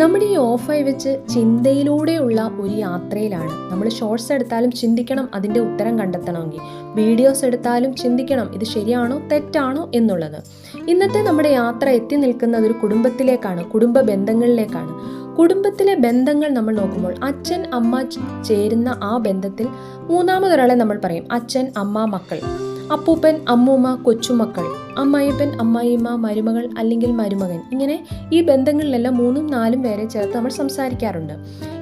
നമ്മുടെ ഈ ഓഫായി വെച്ച് ചിന്തയിലൂടെയുള്ള ഒരു യാത്രയിലാണ്. നമ്മൾ ഷോർട്സ് എടുത്താലും ചിന്തിക്കണം അതിന്റെ ഉത്തരം കണ്ടെത്തണമെങ്കിൽ. വീഡിയോസ് എടുത്താലും ചിന്തിക്കണം ഇത് ശരിയാണോ തെറ്റാണോ എന്നുള്ളത്. ഇന്നത്തെ നമ്മുടെ യാത്ര എത്തി നിൽക്കുന്നത് ഒരു കുടുംബത്തിലേക്കാണ് കുടുംബ ബന്ധങ്ങളിലേക്കാണ്. കുടുംബത്തിലെ ബന്ധങ്ങൾ നമ്മൾ നോക്കുമ്പോൾ അച്ഛൻ അമ്മ ചേരുന്ന ആ ബന്ധത്തിൽ മൂന്നാമതൊരാളെ നമ്മൾ പറയും അച്ഛൻ അമ്മ മക്കൾ. അപ്പൂപ്പൻ അമ്മൂമ്മ കൊച്ചുമക്കൾ. അമ്മായിപ്പൻ അമ്മായിമ്മ മരുമകൾ അല്ലെങ്കിൽ മരുമകൻ ഇങ്ങനെ ഈ ബന്ധങ്ങളിലെല്ലാം മൂന്നും നാലും പേരെ ചേർത്ത് നമ്മൾ സംസാരിക്കാറുണ്ട്.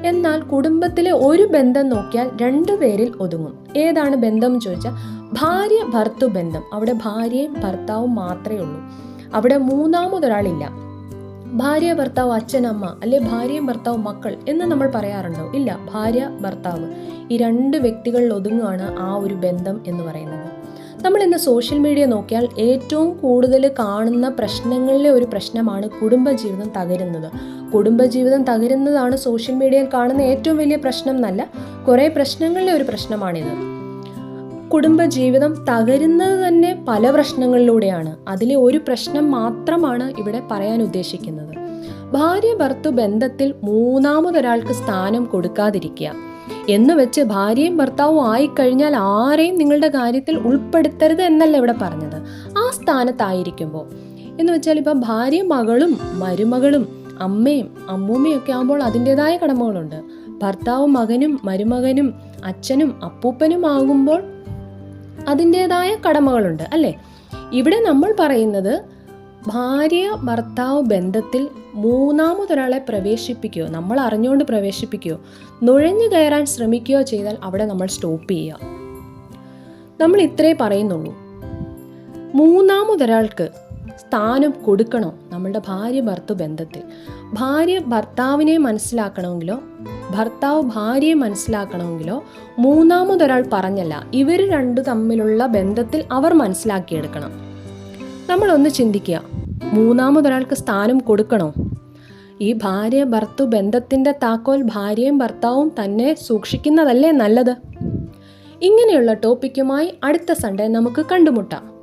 എന്നാൽ കുടുംബത്തിലെ ഒരു ബന്ധം നോക്കിയാൽ രണ്ടു പേരിൽ ഒതുങ്ങും. ഏതാണ് ബന്ധം ചോദിച്ചാൽ ഭാര്യ ഭർത്തു ബന്ധം. അവിടെ ഭാര്യയും ഭർത്താവും മാത്രമേ ഉള്ളൂ. അവിടെ മൂന്നാമതൊരാളില്ല. ഭാര്യ ഭർത്താവ് അച്ഛനമ്മ അല്ലെ ഭാര്യയും ഭർത്താവ് മക്കൾ എന്ന് നമ്മൾ പറയാറുണ്ടോ? ഇല്ല. ഭാര്യ ഭർത്താവ് ഈ രണ്ട് വ്യക്തികളിൽ ഒതുങ്ങുകയാണ് ആ ഒരു ബന്ധം എന്ന് പറയുന്നത്. നമ്മൾ ഇന്ന് സോഷ്യൽ മീഡിയ നോക്കിയാൽ ഏറ്റവും കൂടുതൽ കാണുന്ന പ്രശ്നങ്ങളിലെ ഒരു പ്രശ്നമാണ് കുടുംബജീവിതം തകരുന്നത്. കുടുംബജീവിതം തകരുന്നതാണ് സോഷ്യൽ മീഡിയയിൽ കാണുന്ന ഏറ്റവും വലിയ പ്രശ്നം എന്നല്ല കുറേ പ്രശ്നങ്ങളിലെ ഒരു പ്രശ്നമാണിത്. കുടുംബജീവിതം തകരുന്നത് തന്നെ പല പ്രശ്നങ്ങളിലൂടെയാണ്. അതിലെ ഒരു പ്രശ്നം മാത്രമാണ് ഇവിടെ പറയാൻ ഉദ്ദേശിക്കുന്നത്. ഭാര്യ ഭർത്തു ബന്ധത്തിൽ മൂന്നാമതൊരാൾക്ക് സ്ഥാനം കൊടുക്കാതിരിക്കുക. എന്ന് വെച്ച് ഭാര്യയും ഭർത്താവും ആയിക്കഴിഞ്ഞാൽ ആരെയും നിങ്ങളുടെ കാര്യത്തിൽ ഉൾപ്പെടുത്തരുത് എന്നല്ല ഇവിടെ പറഞ്ഞത്. ആ സ്ഥാനത്തായിരിക്കുമ്പോൾ എന്ന് വെച്ചാൽ ഇപ്പം ഭാര്യ മകളും മരുമകളും അമ്മയും അമ്മൂമ്മയും ഒക്കെ ആകുമ്പോൾ അതിന്റെതായ കടമകളുണ്ട്. ഭർത്താവും മകനും മരുമകനും അച്ഛനും അപ്പൂപ്പനും ആകുമ്പോൾ അതിന്റെതായ കടമകളുണ്ട് അല്ലേ? ഇവിടെ നമ്മൾ പറയുന്നത് ഭാര്യ ഭർത്താവ് ബന്ധത്തിൽ മൂന്നാമതൊരാളെ പ്രവേശിപ്പിക്കുകയോ നമ്മൾ അറിഞ്ഞുകൊണ്ട് പ്രവേശിപ്പിക്കുകയോ നുഴഞ്ഞു കയറാൻ ശ്രമിക്കുകയോ ചെയ്താൽ അവിടെ നമ്മൾ സ്റ്റോപ്പ് ചെയ്യുക. നമ്മൾ ഇത്രേ പറയുന്നുള്ളൂ. മൂന്നാമതൊരാൾക്ക് സ്ഥാനം കൊടുക്കണോ നമ്മളുടെ ഭാര്യ ഭർത്തു ബന്ധത്തിൽ? ഭാര്യ ഭർത്താവിനെ മനസ്സിലാക്കണമെങ്കിലോ ഭർത്താവ് ഭാര്യയെ മനസ്സിലാക്കണമെങ്കിലോ മൂന്നാമതൊരാൾ പറഞ്ഞല്ല ഇവർ രണ്ടു തമ്മിലുള്ള ബന്ധത്തിൽ അവർ മനസ്സിലാക്കിയെടുക്കണം. നമ്മളൊന്ന് ചിന്തിക്കുക. മൂന്നാമതൊരാൾക്ക് സ്ഥാനം കൊടുക്കണോ? ഈ ഭാര്യ ഭർത്തു ബന്ധത്തിന്റെ താക്കോൽ ഭാര്യയും ഭർത്താവും തന്നെ സൂക്ഷിക്കുന്നതല്ലേ നല്ലത്? ഇങ്ങനെയുള്ള ടോപ്പിക്കുമായി അടുത്ത സൺഡേ നമുക്ക് കണ്ടുമുട്ടാം.